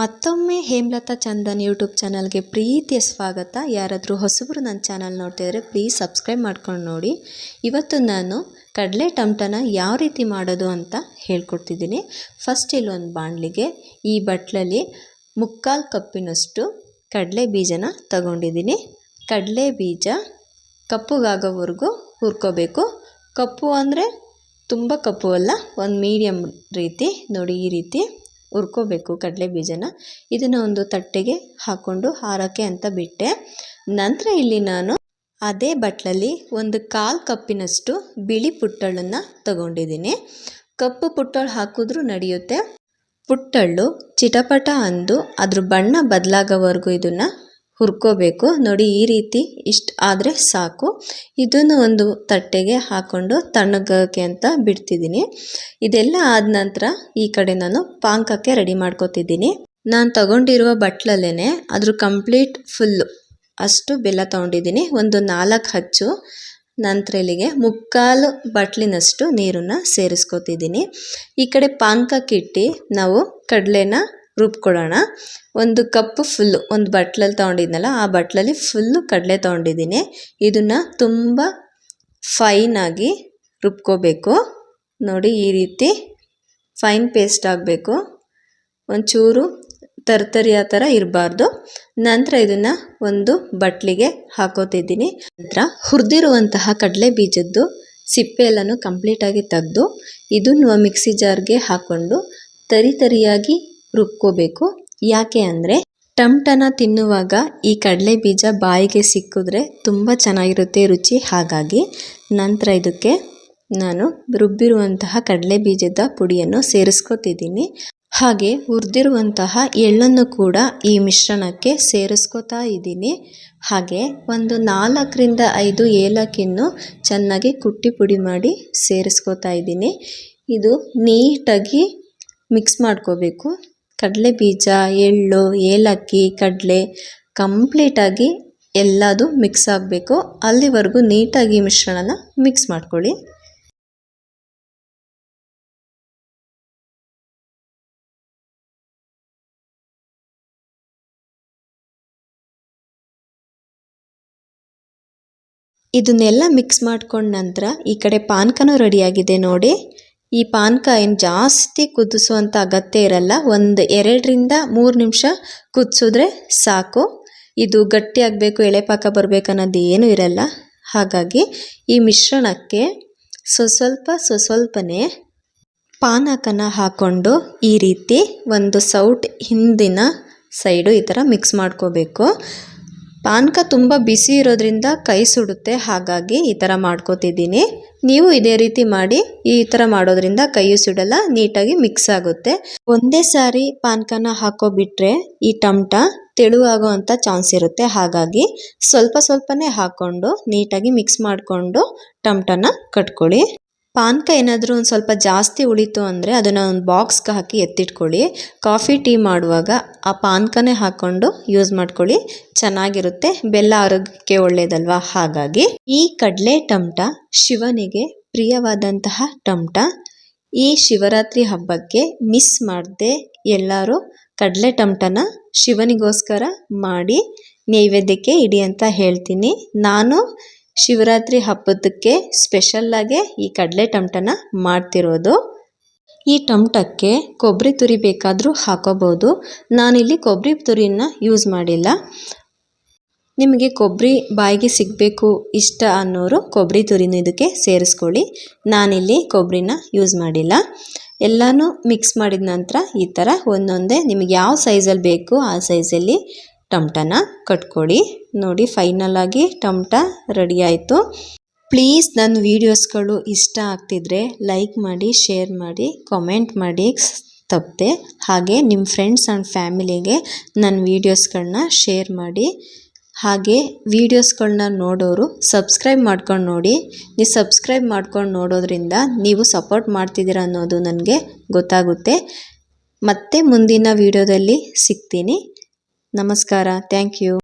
ಮತ್ತೊಮ್ಮೆ ಹೇಮಲತಾ ಚಂದನ್ ಯೂಟ್ಯೂಬ್ ಚಾನಲ್ಗೆ ಪ್ರೀತಿಯ ಸ್ವಾಗತ. ಯಾರಾದರೂ ಹೊಸಬರು ನನ್ನ ಚಾನಲ್ ನೋಡ್ತಿದ್ರೆ ಪ್ಲೀಸ್ ಸಬ್ಸ್ಕ್ರೈಬ್ ಮಾಡ್ಕೊಂಡು ನೋಡಿ. ಇವತ್ತು ನಾನು ಕಡಲೆ ಟಮಟನ ಯಾವ ರೀತಿ ಮಾಡೋದು ಅಂತ ಹೇಳ್ಕೊಡ್ತಿದ್ದೀನಿ. ಫಸ್ಟ್ ಇಲ್ಲೊಂದು ಬಾಣಲಿಗೆ ಈ ಬಟ್ಲಲ್ಲಿ ಮುಕ್ಕಾಲು ಕಪ್ಪಿನಷ್ಟು ಕಡಲೆ ಬೀಜನ ತಗೊಂಡಿದ್ದೀನಿ. ಕಡಲೆ ಬೀಜ ಕಪ್ಪುಗಾಗೋವರೆಗೂ ಹುರ್ಕೋಬೇಕು. ಕಪ್ಪು ಅಂದರೆ ತುಂಬ ಕಪ್ಪು ಅಲ್ಲ, ಒಂದು ಮೀಡಿಯಮ್ ರೀತಿ, ನೋಡಿ ಈ ರೀತಿ. ಹುರ್ಕೋಬೇಕು ಕಡಲೆ ಬೀಜನ. ಇದನ್ನು ಒಂದು ತಟ್ಟೆಗೆ ಹಾಕ್ಕೊಂಡು ಹಾರೋಕ್ಕೆ ಅಂತ ಬಿಟ್ಟೆ. ನಂತರ ಇಲ್ಲಿ ನಾನು ಅದೇ ಬಟ್ಲಲ್ಲಿ ಒಂದು ಕಾಲು ಕಪ್ಪಿನಷ್ಟು ಬಿಳಿ ಪುಟ್ಟಳನ್ನು ತಗೊಂಡಿದ್ದೀನಿ. ಕಪ್ಪು ಪುಟ್ಟಳು ಹಾಕಿದ್ರೂ ನಡೆಯುತ್ತೆ. ಪುಟ್ಟಳ್ಳು ಚಿಟಪಟ ಅಂದು ಅದ್ರ ಬಣ್ಣ ಬದಲಾಗೋವರೆಗೂ ಇದನ್ನು ಹುರ್ಕೋಬೇಕು. ನೋಡಿ, ಈ ರೀತಿ ಇಷ್ಟು ಆದರೆ ಸಾಕು. ಇದನ್ನು ಒಂದು ತಟ್ಟೆಗೆ ಹಾಕ್ಕೊಂಡು ತಣ್ಣಗೋಕ್ಕೆ ಅಂತ ಬಿಡ್ತಿದ್ದೀನಿ. ಇದೆಲ್ಲ ಆದ ನಂತರ ಈ ಕಡೆ ನಾನು ಪಾಂಕಕ್ಕೆ ರೆಡಿ ಮಾಡ್ಕೋತಿದ್ದೀನಿ. ನಾನು ತಗೊಂಡಿರುವ ಬಟ್ಲಲ್ಲೇ ಅದ್ರ ಕಂಪ್ಲೀಟ್ ಫುಲ್ಲು ಅಷ್ಟು ಬೆಲ್ಲ ತೊಗೊಂಡಿದ್ದೀನಿ. ಒಂದು ನಾಲ್ಕು ಹಚ್ಚು. ನಂತರ ಇಲ್ಲಿಗೆ ಮುಕ್ಕಾಲು ಬಟ್ಲಿನಷ್ಟು ನೀರನ್ನು ಸೇರಿಸ್ಕೋತಿದ್ದೀನಿ. ಈ ಕಡೆ ಪಾಂಕಕ್ಕಿಟ್ಟು ನಾವು ಕಡಲೆನ ರುಬ್ಕೊಳ್ಳೋಣ. ಒಂದು ಕಪ್ ಫುಲ್ಲು, ಒಂದು ಬಟ್ಲಲ್ಲಿ ತೊಗೊಂಡಿದ್ನಲ್ಲ, ಆ ಬಟ್ಲಲ್ಲಿ ಫುಲ್ಲು ಕಡಲೆ ತೊಗೊಂಡಿದ್ದೀನಿ. ಇದನ್ನು ತುಂಬ ಫೈನಾಗಿ ರುಬ್ಕೋಬೇಕು. ನೋಡಿ, ಈ ರೀತಿ ಫೈನ್ ಪೇಸ್ಟ್ ಆಗಬೇಕು. ಒಂಚೂರು ತರ್ತರಿ ಆ ಥರ ಇರಬಾರ್ದು. ನಂತರ ಇದನ್ನು ಒಂದು ಬಟ್ಲಿಗೆ ಹಾಕೋತಿದ್ದೀನಿ. ನಂತರ ಹುರಿದಿರುವಂತಹ ಕಡಲೆ ಬೀಜದ್ದು ಸಿಪ್ಪೆ ಎಲ್ಲನೂ ಕಂಪ್ಲೀಟಾಗಿ ತೆಗೆದು, ಇದನ್ನು ಮಿಕ್ಸಿ ಜಾರ್ಗೆ ಹಾಕ್ಕೊಂಡು ತರಿ ತರಿಯಾಗಿ ರುಬ್ಕೋಬೇಕು. ಯಾಕೆ ಅಂದರೆ ಟಮ್ಟನ ತಿನ್ನುವಾಗ ಈ ಕಡಲೆ ಬೀಜ ಬಾಯಿಗೆ ಸಿಕ್ಕಿದ್ರೆ ತುಂಬ ಚೆನ್ನಾಗಿರುತ್ತೆ ರುಚಿ. ಹಾಗಾಗಿ ನಂತರ ಇದಕ್ಕೆ ನಾನು ರುಬ್ಬಿರುವಂತಹ ಕಡಲೆ ಬೀಜದ ಪುಡಿಯನ್ನು ಸೇರಿಸ್ಕೊತಿದ್ದೀನಿ. ಹಾಗೆ ಹುರಿದಿರುವಂತಹ ಎಳ್ಳನ್ನು ಕೂಡ ಈ ಮಿಶ್ರಣಕ್ಕೆ ಸೇರಿಸ್ಕೊತಾ ಇದ್ದೀನಿ. ಹಾಗೆ ಒಂದು ನಾಲ್ಕರಿಂದ ಐದು ಏಲಕ್ಕಿಯನ್ನು ಚೆನ್ನಾಗಿ ಕುಟ್ಟಿ ಪುಡಿ ಮಾಡಿ ಸೇರಿಸ್ಕೊತಾ ಇದ್ದೀನಿ. ಇದು ನೀಟಾಗಿ ಮಿಕ್ಸ್ ಮಾಡ್ಕೋಬೇಕು. ಕಡಲೆ ಬೀಜ, ಎಳ್ಳು, ಏಲಕ್ಕಿ, ಕಡಲೆ ಕಂಪ್ಲೀಟಾಗಿ ಎಲ್ಲದು ಮಿಕ್ಸ್ ಆಗಬೇಕು. ಅಲ್ಲಿವರೆಗೂ ನೀಟಾಗಿ ಮಿಶ್ರಣನ ಮಿಕ್ಸ್ ಮಾಡ್ಕೊಳ್ಳಿ. ಇದನ್ನೆಲ್ಲ ಮಿಕ್ಸ್ ಮಾಡ್ಕೊಂಡ ನಂತರ ಈ ಕಡೆ ಪಾನಕನೂ ರೆಡಿಯಾಗಿದೆ ನೋಡಿ. ಈ ಪಾನಕ ಏನು ಜಾಸ್ತಿ ಕುದಿಸುವಂಥ ಅಗತ್ಯ ಇರಲ್ಲ. ಒಂದು ಎರಡರಿಂದ ಮೂರು ನಿಮಿಷ ಕುದಿಸಿದ್ರೆ ಸಾಕು. ಇದು ಗಟ್ಟಿಯಾಗಬೇಕು ಎಳೆಪಾಕ ಬರಬೇಕು ಅನ್ನೋದು ಏನೂ ಇರಲ್ಲ. ಹಾಗಾಗಿ ಈ ಮಿಶ್ರಣಕ್ಕೆ ಸ್ವಸ್ವಲ್ಪ ಸ್ವಸ್ವಲ್ಪನೇ ಪಾನಕನ ಹಾಕ್ಕೊಂಡು ಈ ರೀತಿ ಒಂದು ಸೌಟ್ ಹಿಂದಿನ ಸೈಡು ಈ ಥರ ಮಿಕ್ಸ್ ಮಾಡ್ಕೋಬೇಕು. ಪಾನಕ ತುಂಬ ಬಿಸಿ ಇರೋದ್ರಿಂದ ಕೈ ಸುಡುತ್ತೆ, ಹಾಗಾಗಿ ಈ ಥರ ಮಾಡ್ಕೋತಿದ್ದೀನಿ. ನೀವು ಇದೇ ರೀತಿ ಮಾಡಿ, ಈ ಥರ ಮಾಡೋದ್ರಿಂದ ಕೈಯು ಸುಡಲ್ಲ, ನೀಟಾಗಿ ಮಿಕ್ಸ್ ಆಗುತ್ತೆ. ಒಂದೇ ಸಾರಿ ಪಾನಕನ ಹಾಕೋಬಿಟ್ರೆ ಈ ಟಮಟ ತೆಳುವಾಗೋ ಅಂಥ ಚಾನ್ಸ್ ಇರುತ್ತೆ. ಹಾಗಾಗಿ ಸ್ವಲ್ಪ ಸ್ವಲ್ಪನೇ ಹಾಕ್ಕೊಂಡು ನೀಟಾಗಿ ಮಿಕ್ಸ್ ಮಾಡಿಕೊಂಡು ಟಮಟನ ಕಟ್ಕೊಳ್ಳಿ. ಪಾನಕ ಏನಾದರೂ ಒಂದು ಸ್ವಲ್ಪ ಜಾಸ್ತಿ ಉಳಿತು ಅಂದರೆ ಅದನ್ನು ಒಂದು ಬಾಕ್ಸ್ಗೆ ಹಾಕಿ ಎತ್ತಿಟ್ಕೊಳ್ಳಿ. ಕಾಫಿ, ಟೀ ಮಾಡುವಾಗ ಆ ಪಾನಕನೇ ಹಾಕ್ಕೊಂಡು ಯೂಸ್ ಮಾಡ್ಕೊಳ್ಳಿ. ಚೆನ್ನಾಗಿರುತ್ತೆ. ಬೆಲ್ಲ ಆರೋಗ್ಯಕ್ಕೆ ಒಳ್ಳೆಯದಲ್ವಾ ಹಾಗಾಗಿ ಈ ಕಡಲೆ ಟಮಟ ಶಿವನಿಗೆ ಪ್ರಿಯವಾದಂತಹ ಟಮಟ. ಈ ಶಿವರಾತ್ರಿ ಹಬ್ಬಕ್ಕೆ ಮಿಸ್ ಮಾಡದೆ ಎಲ್ಲರೂ ಕಡಲೆ ಟಮಟನ ಶಿವನಿಗೋಸ್ಕರ ಮಾಡಿ ನೈವೇದ್ಯಕ್ಕೆ ಇಡಿ ಅಂತ ಹೇಳ್ತೀನಿ. ನಾನು ಶಿವರಾತ್ರಿ ಹಬ್ಬದಕ್ಕೆ ಸ್ಪೆಷಲ್ಲಾಗೆ ಈ ಕಡಲೆ ಟಮಟನ ಮಾಡ್ತಿರೋದು. ಈ ಟಮಟಕ್ಕೆ ಕೊಬ್ಬರಿ ತುರಿ ಬೇಕಾದರೂ ಹಾಕೋಬೋದು. ನಾನಿಲ್ಲಿ ಕೊಬ್ಬರಿ ತುರಿನ ಯೂಸ್ ಮಾಡಿಲ್ಲ. ನಿಮಗೆ ಕೊಬ್ಬರಿ ಬಾಯಿಗೆ ಸಿಗಬೇಕು ಇಷ್ಟ ಅನ್ನೋರು ಕೊಬ್ಬರಿ ತುರಿನ ಇದಕ್ಕೆ ಸೇರಿಸ್ಕೊಳ್ಳಿ. ನಾನಿಲ್ಲಿ ಕೊಬ್ಬರಿನ ಯೂಸ್ ಮಾಡಿಲ್ಲ. ಎಲ್ಲನೂ ಮಿಕ್ಸ್ ಮಾಡಿದ ನಂತರ ಈ ಥರ ಒಂದೊಂದೇ ನಿಮಗೆ ಯಾವ ಸೈಜಲ್ಲಿ ಬೇಕು ಆ ಸೈಜಲ್ಲಿ ಟಮಟನ ಕಟ್ಕೊಳ್ಳಿ ನೋಡಿ ಫೈನಲಾಗಿ ಟಮಟ ರೆಡಿ ಆಯಿತು. ಪ್ಲೀಸ್ ನನ್ನ ವೀಡಿಯೋಸ್ಗಳು ಇಷ್ಟ ಆಗ್ತಿದ್ರೆ ಲೈಕ್ ಮಾಡಿ ಶೇರ್ ಮಾಡಿ ಕಾಮೆಂಟ್ ಮಾಡಿ. ತಪ್ಪದೆ. ಹಾಗೆ ನಿಮ್ಮ ಫ್ರೆಂಡ್ಸ್ ಆ್ಯಂಡ್ ಫ್ಯಾಮಿಲಿಗೆ ನನ್ನ ವೀಡಿಯೋಸ್ಗಳನ್ನ ಶೇರ್ ಮಾಡಿ. ಹಾಗೆ ವೀಡಿಯೋಸ್ಗಳನ್ನ ನೋಡೋರು ಸಬ್ಸ್ಕ್ರೈಬ್ ಮಾಡ್ಕೊಂಡು ನೋಡಿ. ನೀವು ಸಬ್ಸ್ಕ್ರೈಬ್ ಮಾಡ್ಕೊಂಡು ನೋಡೋದ್ರಿಂದ ನೀವು ಸಪೋರ್ಟ್ ಮಾಡ್ತಿದ್ದೀರ ಅನ್ನೋದು ನನಗೆ ಗೊತ್ತಾಗುತ್ತೆ. ಮತ್ತೆ ಮುಂದಿನ ವೀಡಿಯೋದಲ್ಲಿ ಸಿಗ್ತೀನಿ. ನಮಸ್ಕಾರ. Thank you.